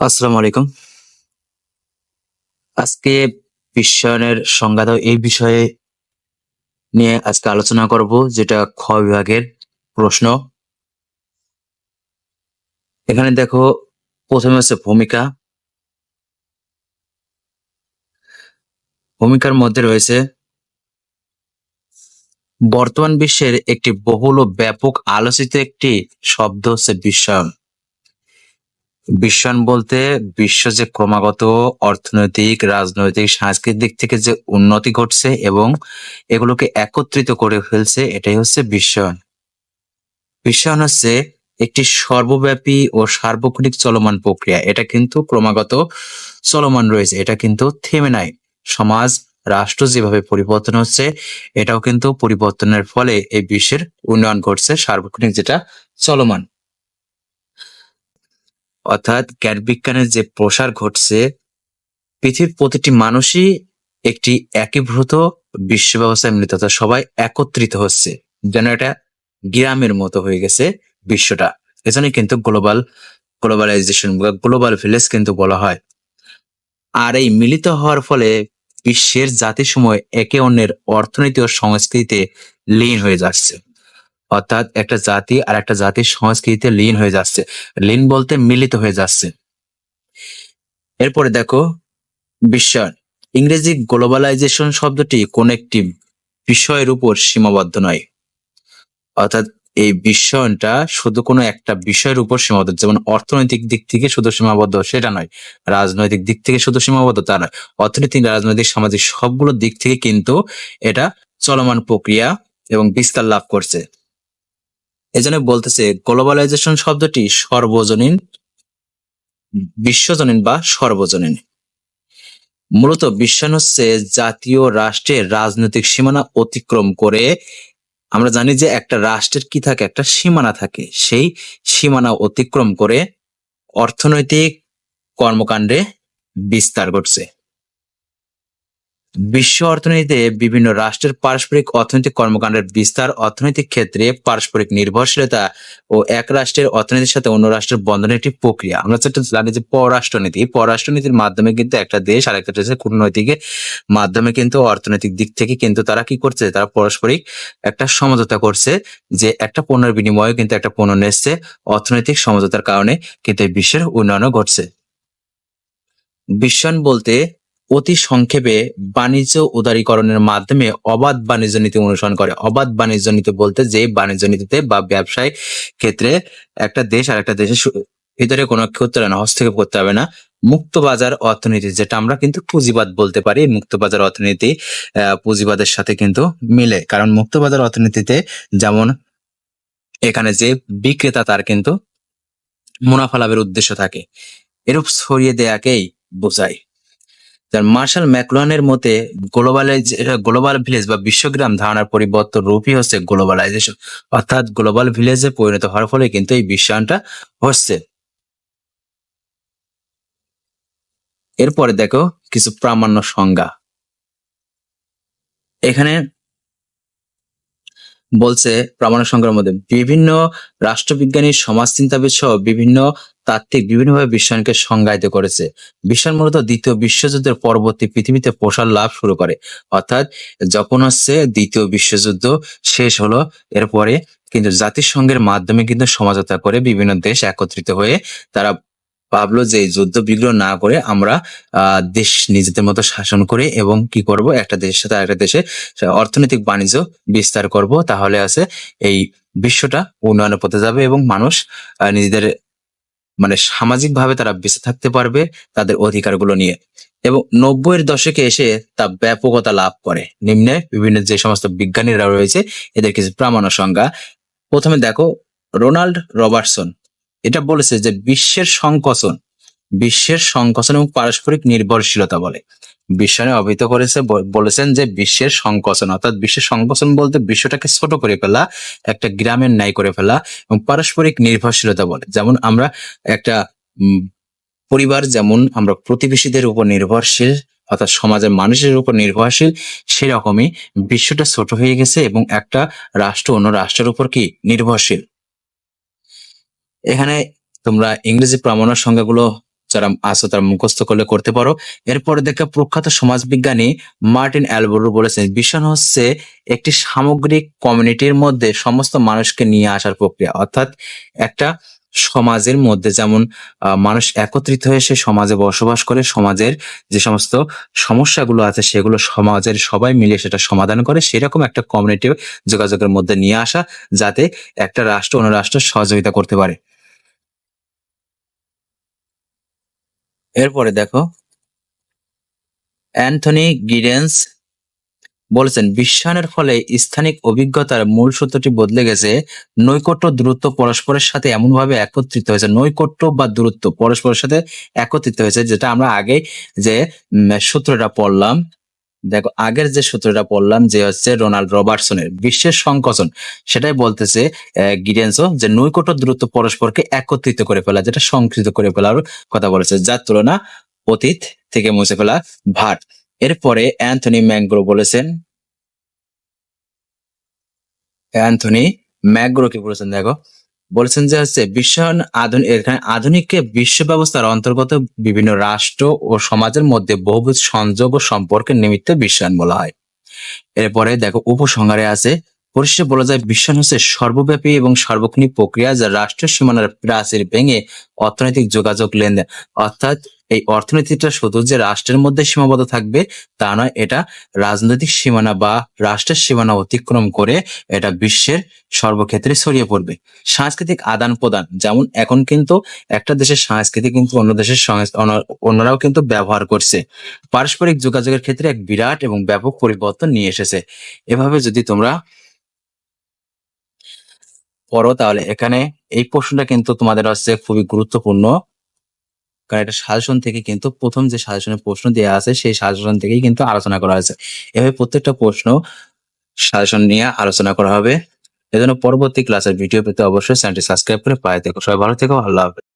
আসসালামু আলাইকুম। আজকে বিশ্বায়নের সংজ্ঞাত এই বিষয়ে নিয়ে আজকে আলোচনা করব, যেটা খ বিভাগের প্রশ্ন। এখানে দেখো, প্রথমে হচ্ছে ভূমিকা। ভূমিকার মধ্যে রয়েছে, বর্তমান বিশ্বের একটি বহুল ও ব্যাপক আলোচিত একটি শব্দ হচ্ছে বিশ্বায়ন বিশ্বায়ন বলতে বিশ্ব যে ক্রমাগত অর্থনৈতিক, রাজনৈতিক, সাংস্কৃতিক দিক থেকে যে উন্নতি ঘটছে এবং এগুলোকে একত্রিত করে ফেলছে, এটাই হচ্ছে বিশ্বায়ন বিশ্বায়ন হচ্ছে একটি সর্বব্যাপী ও সার্বক্ষণিক চলমান প্রক্রিয়া। এটা কিন্তু ক্রমাগত চলমান রয়েছে, এটা কিন্তু থেমে নাই। সমাজ, রাষ্ট্র যেভাবে পরিবর্তন হচ্ছে, এটাও কিন্তু পরিবর্তনের ফলে এই বিশ্বের উন্নয়ন ঘটছে সার্বক্ষণিক যেটা চলমান। অর্থাৎ জ্ঞান বিজ্ঞানের যে প্রসার ঘটছে, পৃথিবীর প্রতিটি মানুষই একটি একীভূত বিশ্ব ব্যবস্থায় মিলিত সবাই একত্রিত হচ্ছে। যেন এটা গ্রামের মতো হয়ে গেছে বিশ্বটা। এজন্যই কিন্তু গ্লোবাল, গ্লোবালাইজেশন বা গ্লোবাল ভিলেজ কিন্তু বলা হয়। আর এই মিলিত হওয়ার ফলে বিশ্বের জাতিসমূহ একে অন্যের অর্থনীতি ও সংস্কৃতিতে লীন হয়ে যাচ্ছে। অর্থাৎ একটা জাতি আর একটা জাতির সংস্কৃতিতে লীন হয়ে যাচ্ছে। লীন বলতে মিলিত হয়ে যাচ্ছে। এরপরে দেখো বিশ্বায়ন ইংরেজি গ্লোবালাইজেশন শব্দটি কোন একটি বিষয়ের উপর সীমাবদ্ধ নয়। অর্থাৎ এই বিশ্বায়নটা শুধু কোনো একটা বিষয়ের উপর সীমাবদ্ধ, যেমন অর্থনৈতিক দিক থেকে শুধু সীমাবদ্ধ সেটা নয়। রাজনৈতিক দিক থেকে শুধু সীমাবদ্ধ তা নয়। অর্থনৈতিক, রাজনৈতিক, সামাজিক সবগুলো দিক থেকে কিন্তু এটা চলমান প্রক্রিয়া এবং বিস্তার লাভ করছে। এজন্য বলতেছে গ্লোবালাইজেশন শব্দটি সর্বজনীন, বিশ্বজনীন বা সর্বজনীন। মূলত বিশ্বায়ন হচ্ছে জাতীয় রাষ্ট্রের রাজনৈতিক সীমানা অতিক্রম করে আমরা জানি যে একটা রাষ্ট্রের কি থাকে, একটা সীমানা থাকে। সেই সীমানা অতিক্রম করে অর্থনৈতিক কর্মকাণ্ডে বিস্তার ঘটছে। বিশ্ব অর্থনীতিতে বিভিন্ন রাষ্ট্রের পারস্পরিক অর্থনৈতিক কর্মকাণ্ডের বিস্তার, অর্থনৈতিক ক্ষেত্রে পারস্পরিক নির্ভরশীলতা ও এক রাষ্ট্রের অর্থনীতির সাথে অন্য রাষ্ট্রের বন্ধনের একটি প্রক্রিয়া। আমরা যেটা জানি যে পররাষ্ট্রনীতি, পররাষ্ট্রনীতির মাধ্যমে কিন্তু একটা দেশ আর একটা দেশের কূটনৈতিকের মাধ্যমে কিন্তু অর্থনৈতিক দিক থেকে কিন্তু তারা কি করছে, তারা পারস্পরিক একটা সমঝোতা করছে যে একটা পণ্যের বিনিময়ে কিন্তু একটা পণ্য নেচ্ছে। অর্থনৈতিক সমঝোতার কারণে কিন্তু বিশ্বের উন্নয়নও ঘটছে। বিশ্বায়ন বলতে অতি সংক্ষেপে বাণিজ্য উদারীকরণের মাধ্যমে অবাধ বাণিজ্য নীতি অনুসরণ করে। অবাধ বাণিজ্য নীতি বলতে যে বাণিজ্য নীতিতে বা ব্যবসায় ক্ষেত্রে একটা দেশ আর একটা দেশের ভিতরে কোনো ক্ষেত্রে না, হস্তক্ষেপ করতে হবে না। মুক্ত বাজার অর্থনীতি, যেটা আমরা কিন্তু পুঁজিবাদ বলতে পারি। মুক্ত বাজার অর্থনীতি পুঁজিবাদের সাথে কিন্তু মিলে। কারণ মুক্ত বাজার অর্থনীতিতে যেমন এখানে যে বিক্রেতা, তার কিন্তু মুনাফা লাভের উদ্দেশ্য থাকে। এরূপ ছড়িয়ে দেয়াকেই বোঝায়। মার্শাল ম্যাকলোয়ানের মতে গ্লোবালাইজ গ্লোবাল ভিলেজ বা বিশ্বগ্রাম ধারণার পরিবর্তন রূপই হচ্ছে গ্লোবালাইজেশন। অর্থাৎ গ্লোবাল ভিলেজে পরিণত হওয়ার ফলে কিন্তু এই বিশ্বায়নটা হচ্ছে। এরপরে দেখো কিছু প্রামাণ্য সংজ্ঞা। এখানে বলছে প্রামাণ্য সংজ্ঞার মধ্যে বিভিন্ন রাষ্ট্রবিজ্ঞানী, সমাজচিন্তাবিদ সহ বিভিন্ন তাত্ত্বিক বিভিন্নভাবে বিশ্বায়নকে সংজ্ঞায়িত করেছে। বিশ্বায়ন মূলত দ্বিতীয় বিশ্বযুদ্ধের পরবর্তী পৃথিবীতে প্রসার লাভ শুরু করে। অর্থাৎ যখন হচ্ছে দ্বিতীয় বিশ্বযুদ্ধ, শেষ হলো। এরপরে কিন্তু জাতিসংঘের মাধ্যমে কিন্তু সমাজতা করে বিভিন্ন দেশ একত্রিত হয়ে তারা ভাবলো যে যুদ্ধ বিগ্রহ না করে আমরা দেশ নিজেদের মতো শাসন করে এবং কি করব? একটা দেশের সাথে আরেকটা দেশে অর্থনৈতিক বাণিজ্য বিস্তার করব। তাহলে আছে এই বিশ্বটা উন্নয়নের পথে যাবে এবং মানুষ নিজেদের মানে সামাজিক ভাবে তারা বেঁচে থাকতে পারবে তাদের অধিকারগুলো নিয়ে। এবং নব্বইয়ের দশকে এসে তা ব্যাপকতা লাভ করে। নিম্নে বিভিন্ন যে সমস্ত বিজ্ঞানীরা রয়েছে, এদের কিছু প্রামাণ্য সংজ্ঞা। প্রথমে দেখো, রোনাল্ড রবার্টসন। এটা বলেছে যে বিশ্বের সংকোচন বিশ্বের সংকোচন এবং পারস্পরিক নির্ভরশীলতা বলে। বিশ্বায়নে অভিহিত করেছে বলেছেন যে বিশ্বের সংকোচন, অর্থাৎ বিশ্বের সংকোচন বলতে বিশ্বটাকে ছোট করে ফেলা, একটা গ্রামের ন্যায় করে ফেলা এবং পারস্পরিক নির্ভরশীলতা বলে। যেমন আমরা একটা পরিবার, যেমন আমরা প্রতিবেশীদের উপর নির্ভরশীল, অর্থাৎ সমাজের মানুষের উপর নির্ভরশীল, সেরকমই বিশ্বটা ছোট হয়ে গেছে এবং একটা রাষ্ট্র অন্য রাষ্ট্রের উপর কি? নির্ভরশীল। এখানে তোমরা ইংরেজি প্রামাণ্য সংজ্ঞাগুলো যারা আছো তারা মুখস্থ করলে করতে পারো। এরপরে দেখে প্রখ্যাত সমাজবিজ্ঞানী মার্টিন অ্যালবোরো বলেছেন বিশ্বায়ন হচ্ছে একটি সামগ্রিক কমিউনিটির মধ্যে সমস্ত মানুষকে নিয়ে আসার প্রক্রিয়া। অর্থাৎ একটা সমাজের মধ্যে যেমন মানুষ একত্রিত হয়ে সে সমাজে বসবাস করে, সমাজের যে সমস্ত সমস্যাগুলো আছে সেগুলো সমাজের সবাই মিলে সেটা সমাধান করে, সেরকম একটা কমিউনিটি যোগাযোগের মধ্যে নিয়ে আসা, যাতে একটা রাষ্ট্র অন্য রাষ্ট্র সহযোগিতা করতে পারে। এরপরে দেখো, অ্যান্থনি গিডেন্স বলেছেন বিশ্বায়নের ফলে স্থানিক অভিজ্ঞতার মূল সূত্রটি বদলে গেছে। নৈকট্য, দূরত্ব পরস্পরের সাথে এমনভাবে একত্রিত হয়েছে। নৈকট্য বা দূরত্ব পরস্পরের সাথে একত্রিত হয়েছে, যেটা আমরা আগে যে সূত্রটা পড়লাম। দেখো, আগের যে সূত্রটা পড়লাম যে হচ্ছে রোনাল্ড রবার্টসনের বিশ্বের সংকোচন, সেটাই বলতেছে গিডেন্সও যে নৈকট্য দূরত্ব পরস্পরকে একত্রিত করে ফেলা, যেটা সংকৃত করে ফেলার কথা বলেছে। যার তুলনা অতীত থেকে মুছে ফেলা ভাট। এরপরে অ্যান্থনি ম্যাংগ্রো বলেছেন, অ্যান্থনি ম্যাগ্রো কি বলেছেন, দেখো বলেছেন যে হচ্ছে বিশ্বায়ন আধুনিক এখানে আধুনিক বিশ্ব ব্যবস্থার অন্তর্গত বিভিন্ন রাষ্ট্র ও সমাজের মধ্যে বহুবিধ সংযোগ ও সম্পর্কের নিমিত্তে বিশ্বায়ন বলা হয়। এরপরে দেখো উপসংহারে আছে, পরিশেষে বলা যায় বিশ্বায়ন হচ্ছে সর্বব্যাপী এবং সার্বক্ষণিক প্রক্রিয়া যা রাষ্ট্রীয় সীমানার প্রাচীর ভেঙে অর্থনৈতিক যোগাযোগ লেনদেন অর্থাৎ এই অর্থনীতিটা শুধু যে রাষ্ট্রের মধ্যে সীমাবদ্ধ থাকবে তা নয়, এটা রাজনৈতিক সীমানা বা রাষ্ট্রের সীমানা অতিক্রম করে এটা বিশ্বের সর্বক্ষেত্রে ছড়িয়ে পড়বে। সাংস্কৃতিক আদান প্রদান, যেমন এখন কিন্তু একটা দেশের সংস্কৃতি কিন্তু অন্য দেশের অন্য- অন্যরাও কিন্তু ব্যবহার করছে। পারস্পরিক যোগাযোগের ক্ষেত্রে এক বিরাট এবং ব্যাপক পরিবর্তন নিয়ে এসেছে। এভাবে যদি তোমরা পড়ো তাহলে এখানে এই প্রশ্নটা কিন্তু তোমাদের হচ্ছে খুবই গুরুত্বপূর্ণ। কারণ এটা সাজেশন থেকে কিন্তু প্রথম যে সাজেশনের প্রশ্ন দেওয়া আছে, সেই সাজেশন থেকেই কিন্তু আলোচনা করা হয়েছে। এভাবে প্রত্যেকটা প্রশ্ন সাজেশন নিয়ে আলোচনা করা হবে। এজন্য পরবর্তী ক্লাসের ভিডিও পেতে অবশ্যই চ্যানেলটি সাবস্ক্রাইব করে পায়ে থেকে। সবাই ভালো থেকো, আল্লাহ হাফেজ।